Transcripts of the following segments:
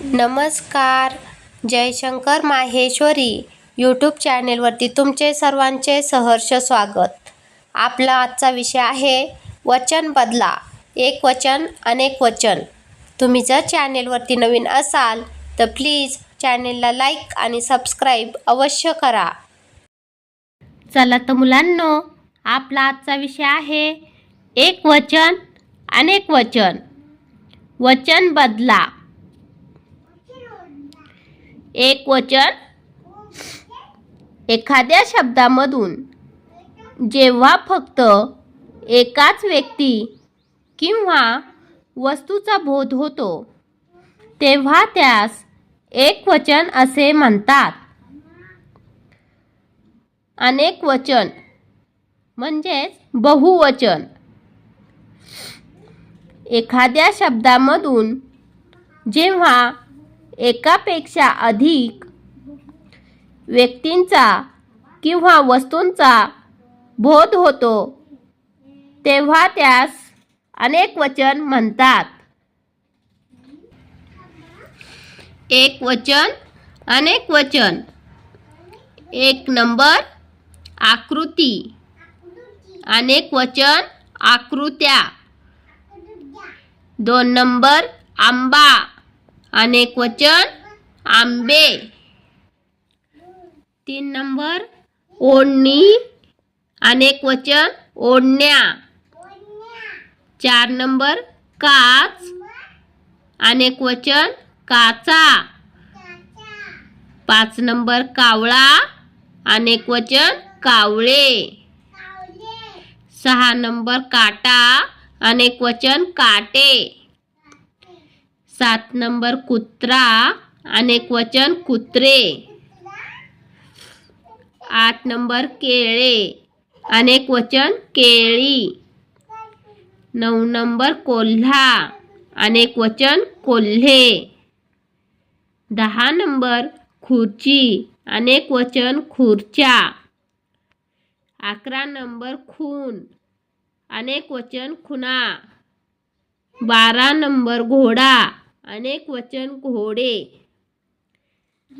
नमस्कार. जयशंकर माहेश्वरी यूट्यूब चॅनेलवरती तुमचे सर्वांचे सहर्ष स्वागत. आपला आजचा विषय आहे वचन बदला. एक वचन अनेक वचन. तुम्ही जर चॅनेलवरती नवीन असाल तर प्लीज चॅनेलला लाईक आणि सबस्क्राईब अवश्य करा. चला तर मुलांनो आपला आजचा विषय आहे एक वचन अनेक वचन. वचन बदला. एक वचन एखाद्या शब्दामधून. जेव्हा फक्त एकाच व्यक्ती किंवा वस्तूचा बोध होतो तेव्हा त्यास एक वचन असे म्हणतात. अनेक वचन म्हणजेच बहुवचन. एखाद्या शब्दामधून जेव्हा एकापेक्षा अधिक व्यक्तींचा किंवा वस्तूंचा बोध होतो तेव्हा त्यास अनेक वचन म्हणतात. एक वचन अनेक वचन. एक नंबर आकृती. अनेक वचन आकृत्या. दोन नंबर आंबा. अनेक वचन आंबे. तीन नंबर ओढणी. अनेक वचन ओढण्या. चार नंबर काच. अनेक वचन काचा. पाच नंबर कावळा. अनेक वचन कावळे. सहा नंबर काटा. अनेक वचन काटे. सात नंबर कुत्रा अनेक वचन कुत्रे. आठ नंबर केळे अनेक वचन केळी. नऊ नंबर कोल्हा अनेक वचन कोल्हे. दहा नंबर खुर्ची अनेक वचन खुर्च्या. अकरा नंबर खून अनेक वचन खुना बारा नंबर घोडा अनेक वचन घोडे.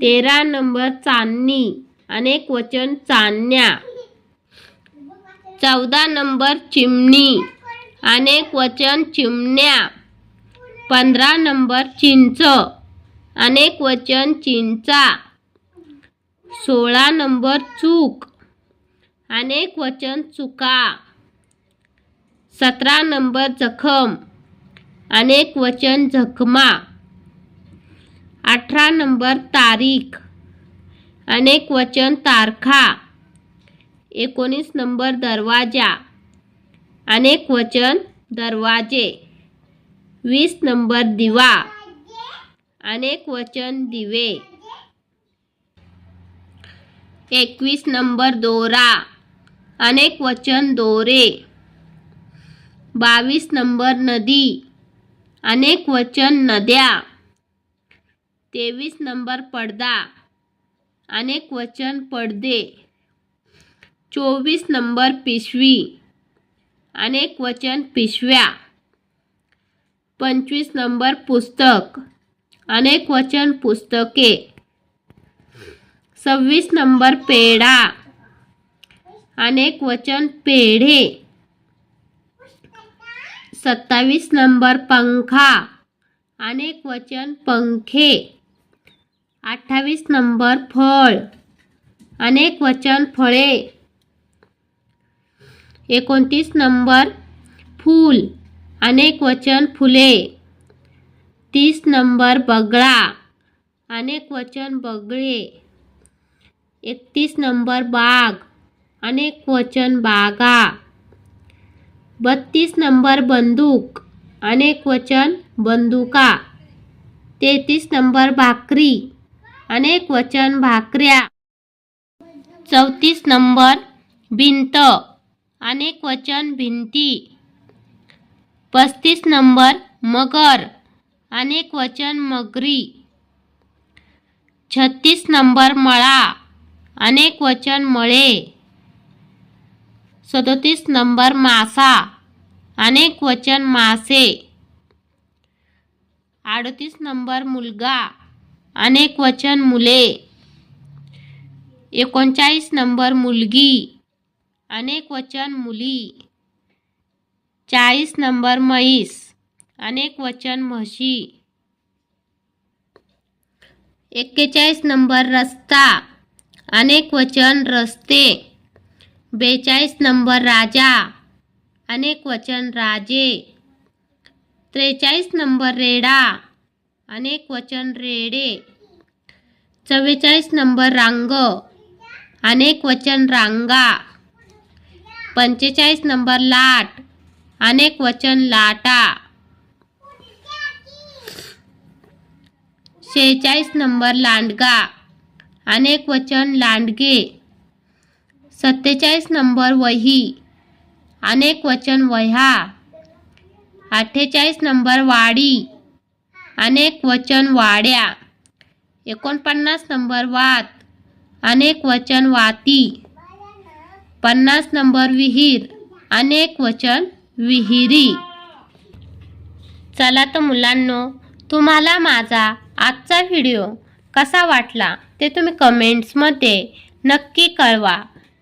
तेरा नंबर चांदणी अनेक वचन चांदण्या. चौदा नंबर चिमणी अनेक वचन चिमण्या. पंधरा नंबर चिंच अनेक वचन चिंचा. सोळा नंबर चूक अनेक वचन चुका. सतरा नंबर जखम अनेक वचन जखमा. अठरा नंबर तारीख. अनेक वचन तारखा. एकोणीस नंबर दरवाजा. अनेक वचन दरवाजे. वीस नंबर दिवा. अनेक वचन दिवे. एकवीस नंबर दोरा. अनेक वचन दोरे. बावीस नंबर नदी. अनेक वचन नद्या तेवीस नंबर पडदा. अनेक वचन पडदे. चोवीस नंबर पिशवी. अनेक वचन पिशव्या. पंचवीस नंबर पुस्तक. अनेक वचन पुस्तके. सव्वीस नंबर पेढा. अनेक वचन पेढे. सत्तावीस नंबर पंखा. अनेक वचन पंखे. अठ्ठावीस नंबर फळ. अनेक वचन फळे. एकोणतीस नंबर फूल. अनेक वचन फुले. तीस नंबर बगळा. अनेक वचन बगळे. एकतीस नंबर बाग. अनेक वचन बागा. बत्तीस नंबर बंदूक. अनेक वचन बंदुका. तेहतीस नंबर भाकरी. अनेक वचन भाकऱ्या. चौतीस नंबर भिंत. अनेक वचन भिंती. पस्तीस नंबर मगर. अनेक वचन मगरी. छत्तीस नंबर मळा. अनेक वचन मळे. सदोतीस नंबर मासा. अनेक वचन मासे. अडतीस नंबर मुलगा. अनेक वचन मुले. एकोणचाळीस नंबर मुलगी. अनेक वचन मुली. चाळीस नंबर म्हैस. अनेक वचन म्हशी. एक्केचाळीस नंबर रस्ता. अनेक वचन रस्ते. बेचाळीस नंबर राजा. अनेक वचन राजे. त्रेचाळीस नंबर रेडा. अनेक वचन रेडे. चव्वेचाळीस नंबर रांग. अनेक वचन रांगा. पंचेचाळीस नंबर लाट. अनेक वचन लाटा. शेहेचाळीस नंबर लांडगा. अनेक वचन लांडगे. सत्तेचाळीस नंबर वही. अनेक वचन वह्या. अठ्ठेचाळीस नंबर वाडी. अनेक वचन वाड्या. एकोणपन्नास नंबर वात. अनेक वचन वाती. पन्नास नंबर विहीर. अनेक वचन विहिरी. चला तर मुलांनो तुम्हाला माझा आजचा व्हिडिओ कसा वाटला ते तुम्ही कमेंट्समध्ये नक्की कळवा.